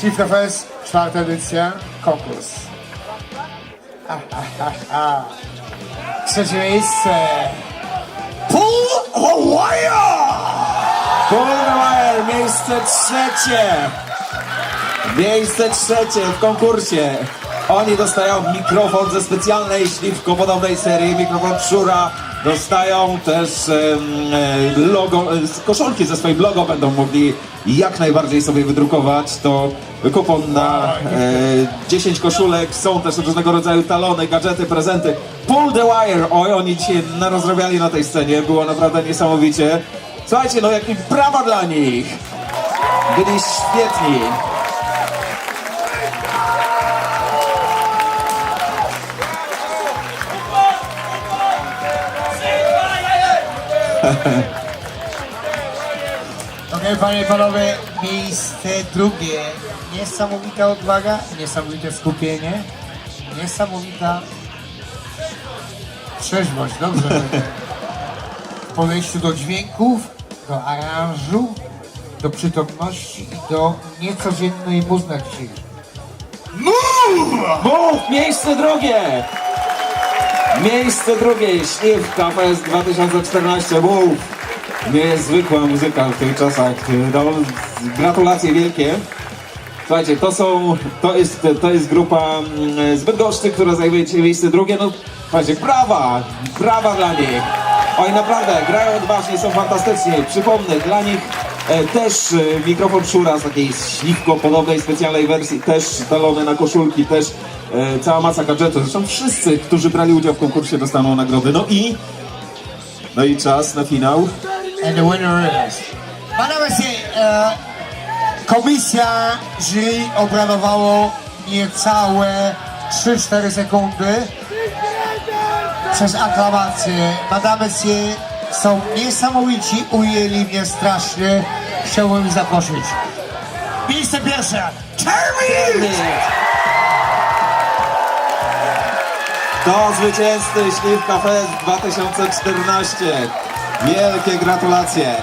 Śliwka Fest, czwarta edycja, konkurs. Ha, ha, ha, ha. Trzecie miejsce. Paul Hawaii! Polwire, miejsce trzecie! Miejsce trzecie w konkursie. Oni dostają mikrofon ze specjalnej śliwko-podobnej serii, mikrofon Szura. Dostają też e, logo, e, koszulki ze swoim logo, będą mogli jak najbardziej sobie wydrukować. To kupon na e, 10 koszulek, są też różnego rodzaju talony, gadżety, prezenty. Pull the wire! Oj, oni dzisiaj narozrabiali na tej scenie, było naprawdę niesamowicie. Słuchajcie, no jakie brawa dla nich! Byli świetni. Okej, panie i panowie, miejsce drugie. Niesamowita odwaga, niesamowite skupienie, niesamowita trzeźwość, dobrze. W podejściu do dźwięków, do aranżu, do przytomności i do niecodziennej muzyki. Mów! Miejsce drugie! Miejsce drugie, Śliwka Fest 2014, mów! Niezwykła muzyka w tych czasach. No, gratulacje wielkie. Słuchajcie, to są, to jest, to jest grupa mm, z Bydgoszczy, która zajmuje dzisiaj miejsce drugie. No, słuchajcie, brawa! Brawa dla nich! Oj, naprawdę, grają odważnie, są fantastyczni. Przypomnę, dla nich też e, mikrofon Szura z takiej śliwko podobnej specjalnej wersji, też talony na koszulki, też e, cała masa gadżetów. Zresztą wszyscy, którzy brali udział w konkursie dostaną nagrody. No i, no i czas na finał. And the winner is... Panowie, e, komisja jury obradowało niecałe 3-4 sekundy przez aklamację. Madame są niesamowici, ujęli mnie strasznie. Chciałbym zaprosić. Miejsce pierwsze. Termin! Do zwycięzcy Śliwka Fest 2014. Wielkie gratulacje.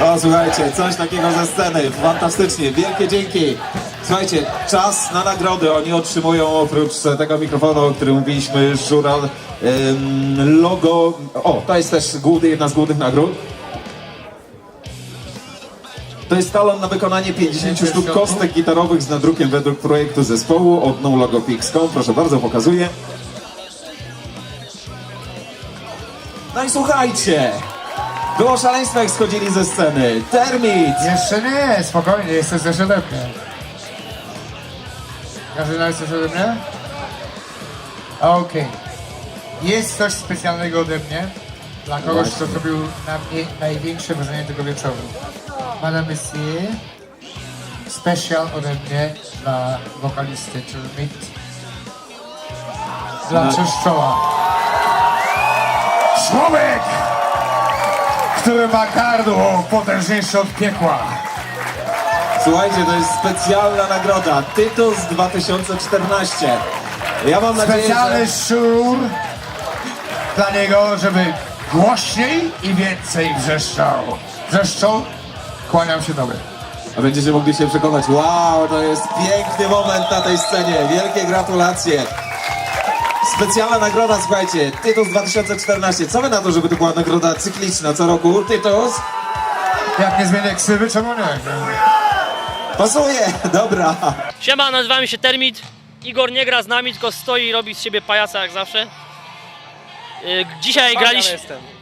O, słuchajcie, coś takiego ze sceny. Fantastycznie, wielkie dzięki. Słuchajcie, czas na nagrody. Oni otrzymują oprócz tego mikrofonu, o którym mówiliśmy, żural, logo. O, to jest też główny, jedna z głównych nagród. To jest talon na wykonanie 50 sztuk kostek gitarowych z nadrukiem według projektu zespołu od nologopix.com. Proszę bardzo, pokazuję. No i słuchajcie, było szaleństwo jak schodzili ze sceny. Termit! Jeszcze nie, spokojnie, jesteś też ode mnie. Każdy jest coś ode mnie? Okej. Jest coś specjalnego ode mnie dla kogoś, kto zrobił na mnie największe wrażenie tego wieczoru. Madame Monsieur, special ode mnie dla wokalisty Termit. Dla No. Czeszczoła. Człowiek, który ma gardło potężniejsze od piekła. Słuchajcie, to jest specjalna nagroda. Tytus 2014. Ja mam nadzieję, Specjalny że... szur dla niego, żeby głośniej i więcej wrzeszczał. Wrzeszczał, kłaniam się tobie. A będziecie mogli się przekonać, wow, to jest piękny moment na tej scenie. Wielkie gratulacje. Specjalna nagroda, słuchajcie, Tytus 2014. Co wy na to, żeby to była nagroda cykliczna co roku? Tytus? Jak nie zmienię ksywy, czemu nie? Pasuje, dobra. Siema, nazywamy się Termit. Igor nie gra z nami, tylko stoi i robi z siebie pajaca jak zawsze. Yy, Dzisiaj graliśmy.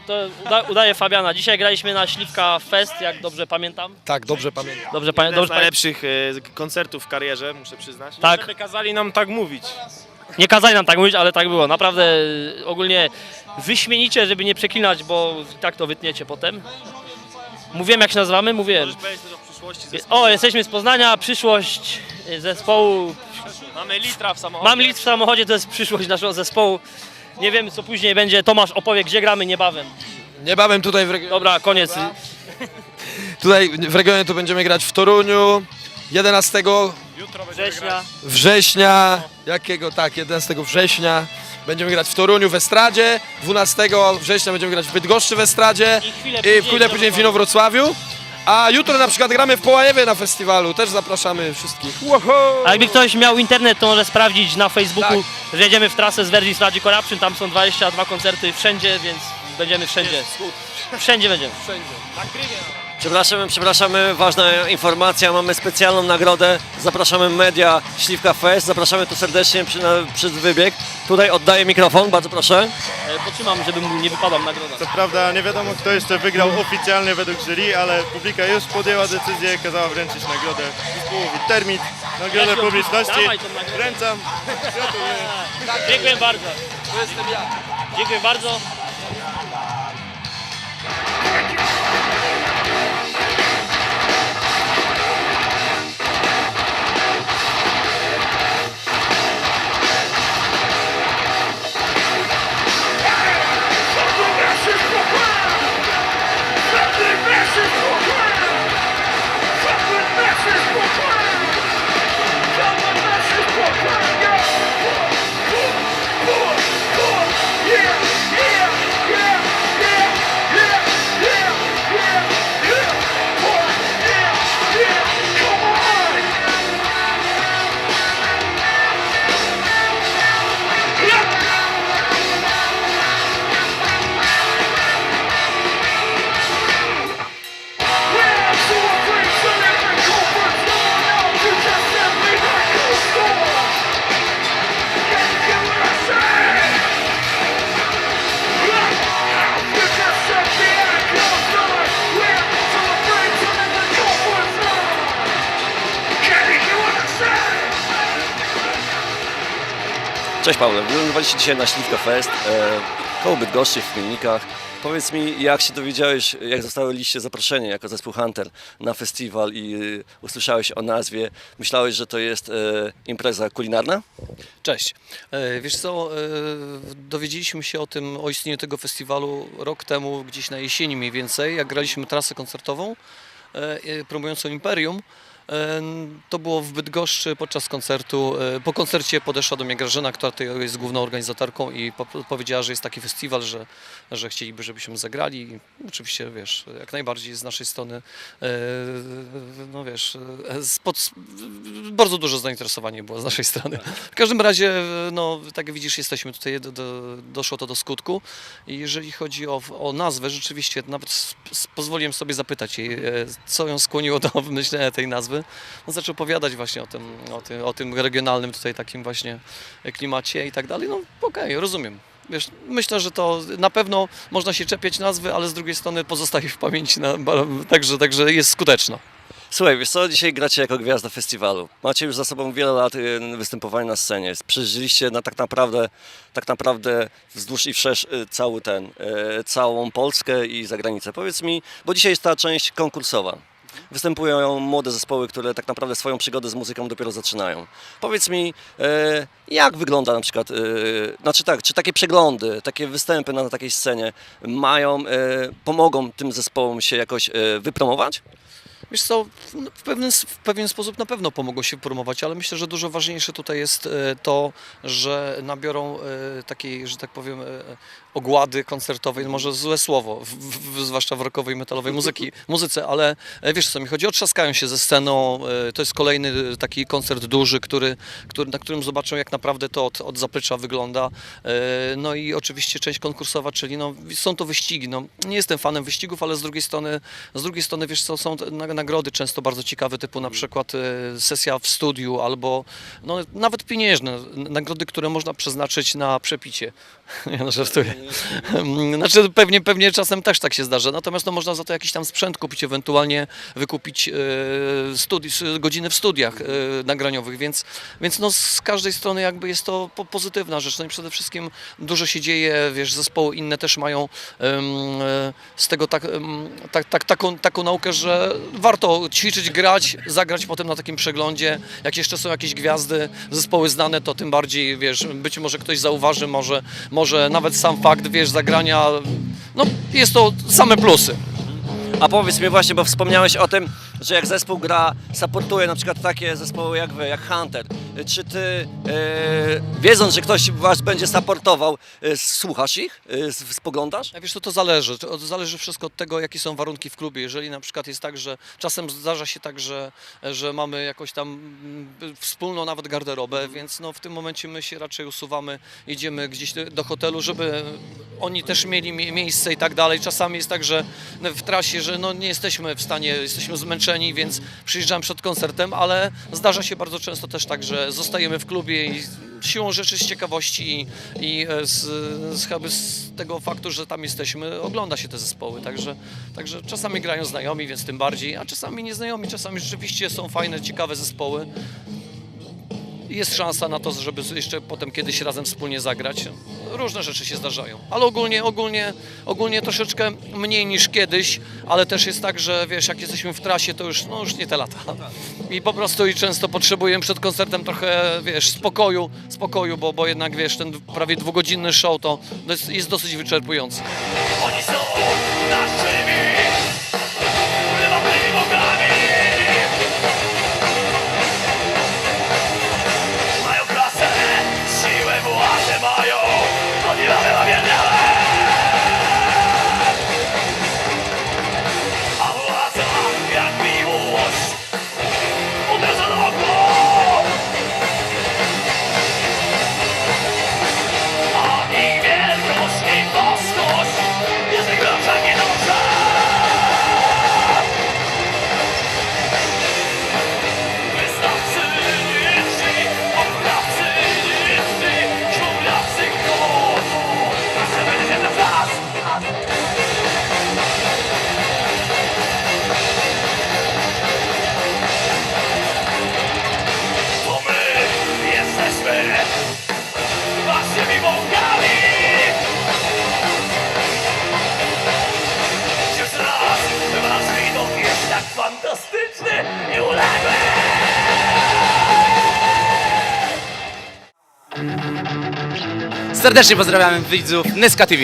To uda, udaje Fabiana. Dzisiaj graliśmy na Śliwka Fest, jak dobrze pamiętam. Tak, dobrze pamiętam. Dobrze, Jeden z dobrze pamię- najlepszych e, koncertów w karierze, muszę przyznać. Tak. Żeby kazali nam tak mówić. Nie kazali nam tak mówić, ale tak było. Naprawdę yy, ogólnie wyśmienicie, żeby nie przeklinać, bo tak to wytniecie potem. Mówiłem jak się nazywamy? Mówiłem. Możesz powiedzieć przyszłości zespołu. O, jesteśmy z Poznania, przyszłość yy, zespołu Mamy litra w samochodzie. Mam litr w samochodzie, to jest przyszłość naszego zespołu. Nie wiem co później będzie. Tomasz opowie, gdzie gramy niebawem. Niebawem tutaj w, regionie, Dobra, koniec. tutaj w regionie to będziemy grać w Toruniu 11 Jutro będziemy Września. września, jakiego tak, 11 września Będziemy grać w Toruniu w Estradzie, 12 września będziemy grać w Bydgoszczy w Estradzie I chwilę i później chwilę później w Inowrocławiu. A jutro na przykład gramy w Połajewie na festiwalu, też zapraszamy wszystkich. Wow! A jakby ktoś miał internet, to może sprawdzić na Facebooku, Tak. że jedziemy w trasę z Vergis Radio Corruption, tam są 22 koncerty wszędzie, więc będziemy wszędzie. Wszędzie będziemy. Przepraszamy, przepraszamy, ważna informacja, mamy specjalną nagrodę, zapraszamy media Śliwka Fest, zapraszamy tu serdecznie przy, na, przed wybieg. Tutaj oddaję mikrofon, bardzo proszę. E, Potrzymam, żeby mu nie wypadła nagroda. Co prawda nie wiadomo kto jeszcze wygrał oficjalnie według jury, ale publika już podjęła decyzję, kazała wręczyć nagrodę zespołowi Termit, nagrodę publiczności. Wręczam. Dziękuję bardzo. To jestem ja. Dziękuję bardzo. Cześć Paweł, wylądowaliście dzisiaj na Śliwka Fest, e, koło Bydgoszczy w Chmielnikach. Powiedz mi, jak się dowiedziałeś, jak zostaliście zaproszeni jako zespół Hunter na festiwal i e, usłyszałeś o nazwie, myślałeś, że to jest e, impreza kulinarna? Cześć. E, Wiesz co, e, dowiedzieliśmy się o tym, o istnieniu tego festiwalu rok temu, gdzieś na jesieni mniej więcej, jak graliśmy trasę koncertową e, promującą Imperium. E, To było w Bydgoszczy podczas koncertu. E, Po koncercie podeszła do mnie Grażyna, która jest główną organizatorką i po- powiedziała, że jest taki festiwal, że, że chcieliby, żebyśmy zagrali. I oczywiście, wiesz, jak najbardziej z naszej strony, e, no wiesz, e, spod, bardzo duże zainteresowanie było z naszej strony. W każdym razie, no, tak jak widzisz, jesteśmy tutaj, do, do, doszło to do skutku. I jeżeli chodzi o, o nazwę, rzeczywiście nawet pozwoliłem sobie zapytać jej, e, co ją skłoniło do wymyślenia tej nazwy. No, zaczął opowiadać właśnie o tym, o, tym, o tym regionalnym tutaj takim właśnie klimacie i tak dalej. No okej, rozumiem. Wiesz, myślę, że to na pewno można się czepiać nazwy, ale z drugiej strony pozostaje w pamięci, na, także, także jest skuteczna. Słuchaj, wiesz co, dzisiaj gracie jako gwiazda festiwalu. Macie już za sobą wiele lat y, występowania na scenie. Przeżyliście na tak naprawdę, tak naprawdę wzdłuż i wszerz y, cały ten, y, całą Polskę i zagranicę. Powiedz mi, bo dzisiaj jest ta część konkursowa. Występują młode zespoły, które tak naprawdę swoją przygodę z muzyką dopiero zaczynają. Powiedz mi, e, jak wygląda na przykład, e, znaczy tak, czy takie przeglądy, takie występy na takiej scenie mają, e, pomogą tym zespołom się jakoś wypromować? Wiesz co, w- pewien, w pewien sposób na pewno pomogą się promować, ale myślę, że dużo ważniejsze tutaj jest e, to, że nabiorą e, takiej, że tak powiem, e, ogłady koncertowej, może złe słowo, w, w, zwłaszcza w rockowej i metalowej muzyki, muzyce, ale wiesz co mi chodzi, otrzaskają się ze sceną, to jest kolejny taki koncert duży, który, który, na którym zobaczą jak naprawdę to od, od zaplecza wygląda. No i oczywiście część konkursowa, czyli no, są to wyścigi. No, nie jestem fanem wyścigów, ale z drugiej strony, z drugiej strony wiesz co, są na- nagrody często bardzo ciekawe, typu na przykład e, sesja w studiu albo no, nawet pieniężne, nagrody, które można przeznaczyć na przepicie. Ja no, żartuję. Znaczy pewnie, pewnie czasem też tak się zdarza, natomiast no, można za to jakiś tam sprzęt kupić, ewentualnie wykupić e, studi- godziny w studiach e, nagraniowych, więc, więc no, z każdej strony jakby jest to po, pozytywna rzecz. No i przede wszystkim dużo się dzieje, wiesz, zespoły inne też mają z tego tak, tak, tak, taką, taką naukę, że warto ćwiczyć, grać, zagrać potem na takim przeglądzie. Jak jeszcze są jakieś gwiazdy, zespoły znane, to tym bardziej, wiesz, być może ktoś zauważy, może, może nawet sam fakt, wiesz, zagrania, no jest to same plusy. A powiedz mi właśnie, bo wspomniałeś o tym, że jak zespół gra, supportuje na przykład takie zespoły jak wy, jak Hunter, czy ty, e, wiedząc, że ktoś was będzie supportował, e, słuchasz ich, e, spoglądasz? Ja wiesz, to, to zależy. To zależy wszystko od tego, jakie są warunki w klubie. Jeżeli na przykład jest tak, że czasem zdarza się tak, że, że mamy jakąś tam mm, wspólną nawet garderobę, więc no, w tym momencie my się raczej usuwamy, idziemy gdzieś do- hotelu, żeby oni też mieli mie- miejsce i tak dalej. Czasami jest tak, że w trasie, że no, nie jesteśmy w stanie, jesteśmy zmęczeni, więc przyjeżdżamy przed koncertem, ale zdarza się bardzo często też tak, że zostajemy w klubie i siłą rzeczy z ciekawości i, i e, z, z, z tego faktu, że tam jesteśmy, ogląda się te zespoły, także, także czasami grają znajomi, więc tym bardziej, a czasami nieznajomi, czasami rzeczywiście są fajne, ciekawe zespoły. Jest szansa na to, żeby jeszcze potem kiedyś razem wspólnie zagrać. Różne rzeczy się zdarzają, ale ogólnie, ogólnie, ogólnie troszeczkę mniej niż kiedyś, ale też jest tak, że wiesz, jak jesteśmy w trasie, to już, no, już nie te lata. I po prostu i często potrzebujemy przed koncertem trochę, wiesz, spokoju, spokoju, bo, bo jednak, wiesz, ten prawie dwugodzinny show to jest, jest dosyć wyczerpujący. Oni są Serdecznie pozdrawiamy widzów Nyska TV.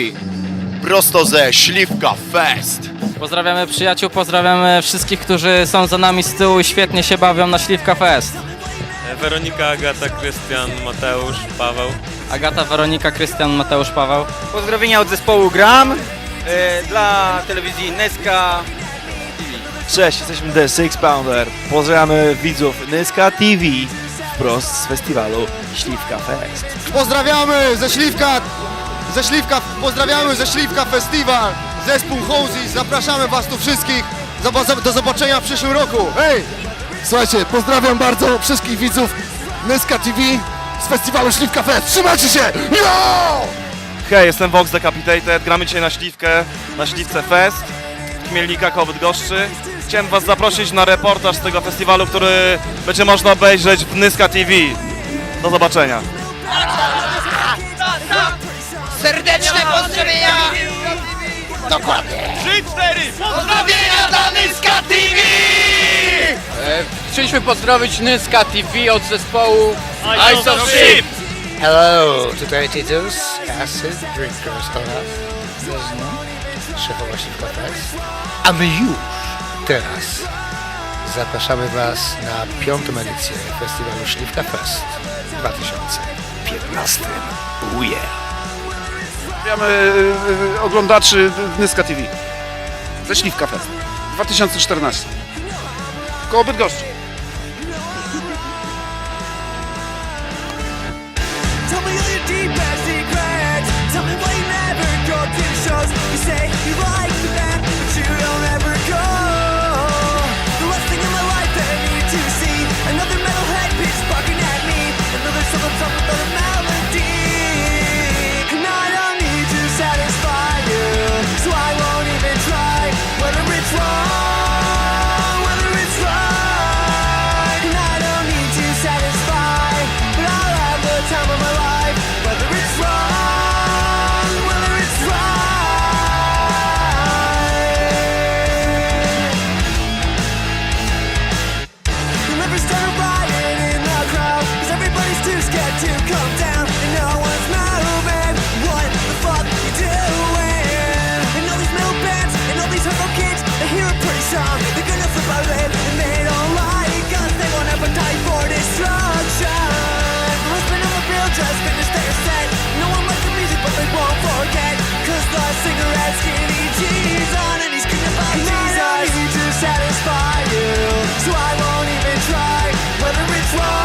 prosto ze Śliwka Fest. Pozdrawiamy przyjaciół, pozdrawiamy wszystkich, którzy są za nami z tyłu i świetnie się bawią na Śliwka Fest. Weronika, Agata, Krystian, Mateusz, Paweł. Agata, Weronika, Krystian, Mateusz, Paweł. Pozdrowienia od zespołu Gram y, dla telewizji Neska. Cześć, jesteśmy The Six Pounder. Pozdrawiamy widzów Nyska TV wprost z festiwalu Śliwka Fest. Pozdrawiamy ze Śliwka, ze Śliwka, pozdrawiamy ze Śliwka Festiwal, zespół Hozis, zapraszamy was tu wszystkich, do zobaczenia w przyszłym roku. Hej! Słuchajcie, pozdrawiam bardzo wszystkich widzów Nyska TV z festiwalu Śliwka Fest. Trzymajcie się! Yo! Hej, jestem Vox Decapitated. Gramy dzisiaj na Śliwkę, na Śliwce Fest. Chmielnika Kobyt Goszczy. Chciałem was zaprosić na reportaż z tego festiwalu, który będzie można obejrzeć w Nyska TV. Do zobaczenia. Serdeczne pozdrowienia. Dokładnie. 3-4. Pozdrowienia dla Nyska TV. Chcieliśmy pozdrowić Nyska TV od zespołu Ice of Ship. Hello, tutaj Titus, Acid Drinkers oraz Zezno, szefowa Śliwka Fest. A my już teraz zapraszamy Was na piątą edycję festiwalu Śliwka Fest 2015. Oh yeah! Pozdrawiamy oglądaczy Nyska TV ze Śliwka Fest 2014. Koło Bydgoszczy. fly